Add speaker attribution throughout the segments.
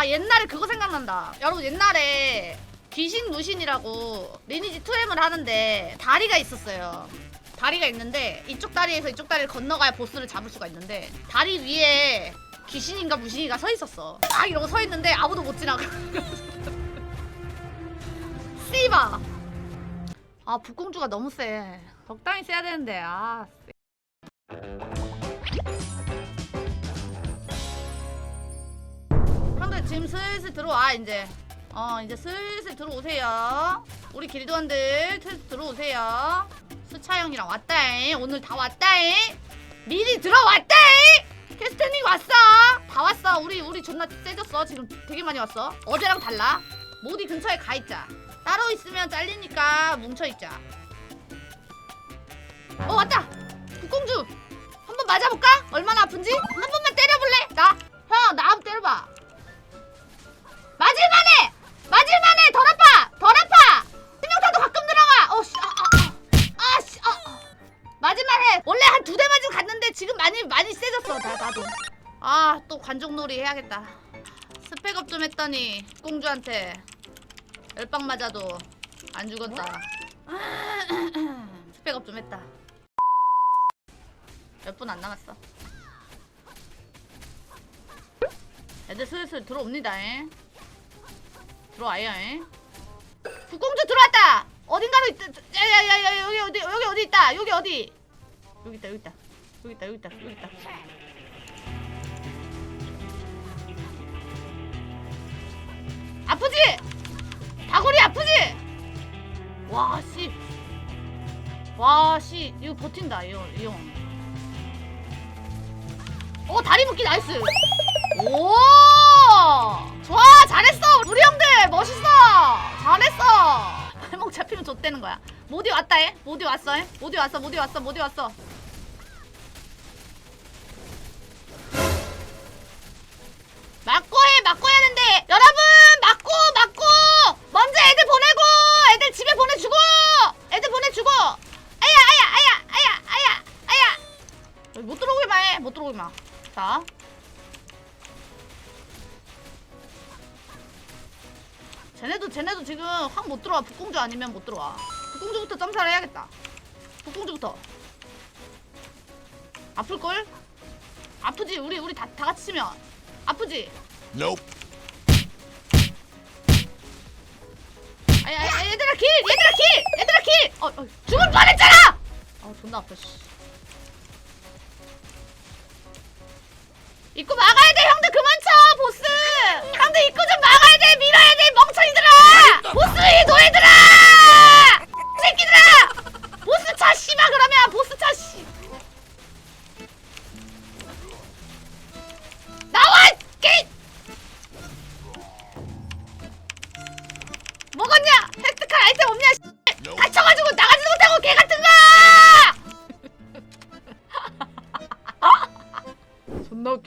Speaker 1: 아 옛날에 그거 생각난다. 여러분 옛날에 귀신 무신이라고 리니지 2M을 하는데 다리가 있었어요. 다리가 있는데 이쪽 다리에서 이쪽 다리를 건너가야 보스를 잡을 수가 있는데 다리 위에 귀신인가 무신이가 서 있었어. 딱 이러고 서 있는데 아무도 못 지나가. 씨바. 아 북공주가 너무 세. 적당히 세야 되는데 아. 세. 지금 슬슬 들어와 이제. 어 이제 슬슬 들어오세요. 우리 길드원들 슬슬 들어오세요. 수차 형이랑 왔다잉. 오늘 다 왔다잉. 미리 들어왔다잉. 캐스트님 왔어. 다 왔어. 우리 우리 존나 세졌어. 지금 되게 많이 왔어. 어제랑 달라. 모디 근처에 가 있자. 따로 있으면 잘리니까 뭉쳐 있자. 어 왔다. 국공주. 한번 맞아볼까? 얼마나 아픈지? 한 번만 때려볼래? 나? 형, 나 한번 때려봐. 맞을만해! 맞을만해! 덜 아파! 덜 아파! 신명타도 가끔 들어가! 어, 씨, 아, 아, 아, 아, 씨, 아, 아. 맞을만해! 원래 한 두 대 맞으면 갔는데 지금 많이, 많이 세졌어, 나, 나도. 아, 또 관종놀이 해야겠다. 스펙업 좀 했더니, 공주한테 열방 맞아도 안 죽었다. 스펙업 좀 했다. 몇 분 안 남았어. 애들 슬슬 들어옵니다. 에. 들어와요. 에. 국공주 들어왔다. 어딘가로 있다. 야야야야 여기 어디 여기 어디 있다. 여기 어디? 여기 있다 여기 있다 여기 있다 여기 있다 여기 있다. 아프지? 다골이 아프지? 와 씨. 와 씨. 이거 버틴다 이 형. 이 형. 어 다리 묶기 나이스 오 좋아 잘했어 우리 형들 멋있어! 잘했어! 발목 잡히면 좆되는 거야. 모디 왔다 해. 모디 왔어 해. 모디 왔어 모디 왔어 모디 왔어. 맞고 해 맞고 해야 하는데. 여러분 쟤네도 쟤네도 지금 확 못 들어와. 북공주 아니면 못 들어와. 북공주부터 점사를 해야겠다. 북공주부터. 아플걸? 아프지? 우리 우리 다, 다 같이 치면 아프지?
Speaker 2: Nope.
Speaker 1: 아야, 아야 얘들아 길! 얘들아 길! 얘들아 길! 어, 어 죽을 뻔했잖아! 아 존나 아파 씨. 입구 막아야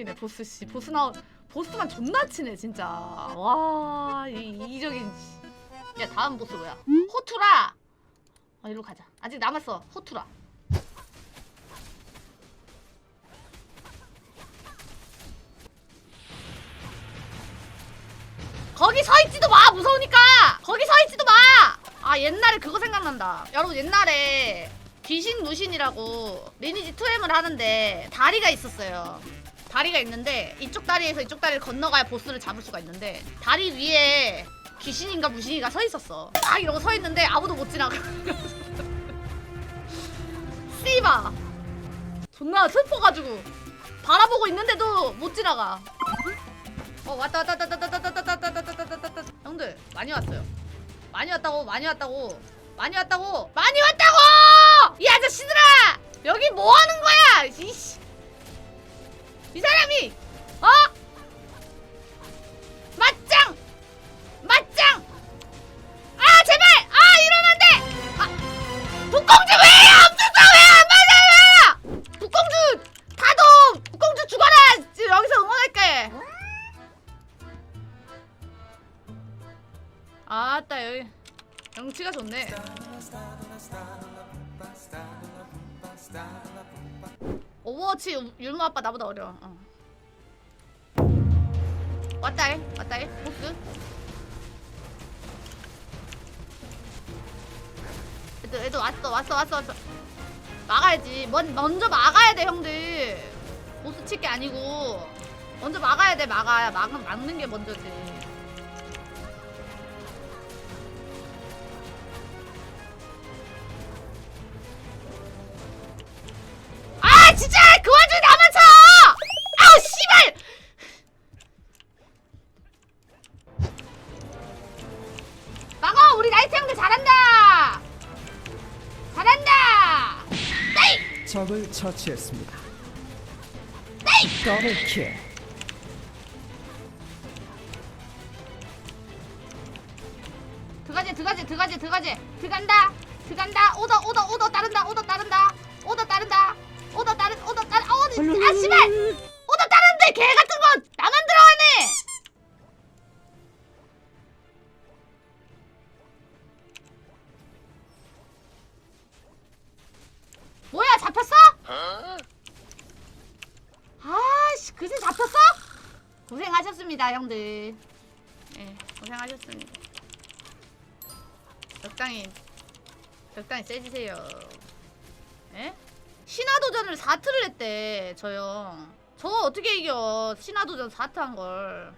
Speaker 1: 웃기네 보스 씨 보스 나오 보스만 존나 치네 진짜. 와 이, 이적인 씨. 야 다음 보스 뭐야? 호투라! 아 이리로 가자. 아직 남았어. 호투라. 거기 서 있지도 마! 무서우니까! 거기 서 있지도 마아 옛날에 그거 생각난다. 여러분 옛날에 귀신 무신이라고 리니지 2M을 하는데 다리가 있었어요 다리가 있는데 이쪽 다리에서 이쪽 다리를 건너가야 보스를 잡을 수가 있는데 다리 위에 귀신인가 무신이가 서 있었어 딱 이러고 서 있는데 아무도 못 지나가 씨바 존나 슬퍼가지고 바라보고 있는데도 못 지나가 어 왔다 왔다 왔다 왔다 왔다 왔다 왔다 왔다 왔다 왔다 왔다 형들 많이 왔어요 많이 왔다고 많이 왔다고 많이 왔다고 많이 왔다고 이 아저씨들아 여기 뭐 하는 거야 이 오버워치 율무 아빠 나보다 어려. 어. 왔다 해 왔다 해 보스. 애들 애들 왔어 왔어 왔어 왔어. 막아야지. 먼, 먼저 막아야 돼 형들. 보스 칠 게 아니고. 먼저 막아야 돼 막아야. 막, 막는 게 먼저지 아 형들 잘한다! 잘한다! 네
Speaker 2: 적을 처치했습니다.
Speaker 1: 네
Speaker 2: 더블킬.
Speaker 1: 들어가지 들어가지 들어가지 들어가지. 들어간다. 들어간다. 오더 오더 오더 따른다. 오더 따른다 고생하셨습니다 형들 예 고생하셨습니다 적당히 적당히 세지세요. 예? 신화도전을 4트를 했대 저 형. 저 어떻게 이겨 신화도전 4트 한 걸.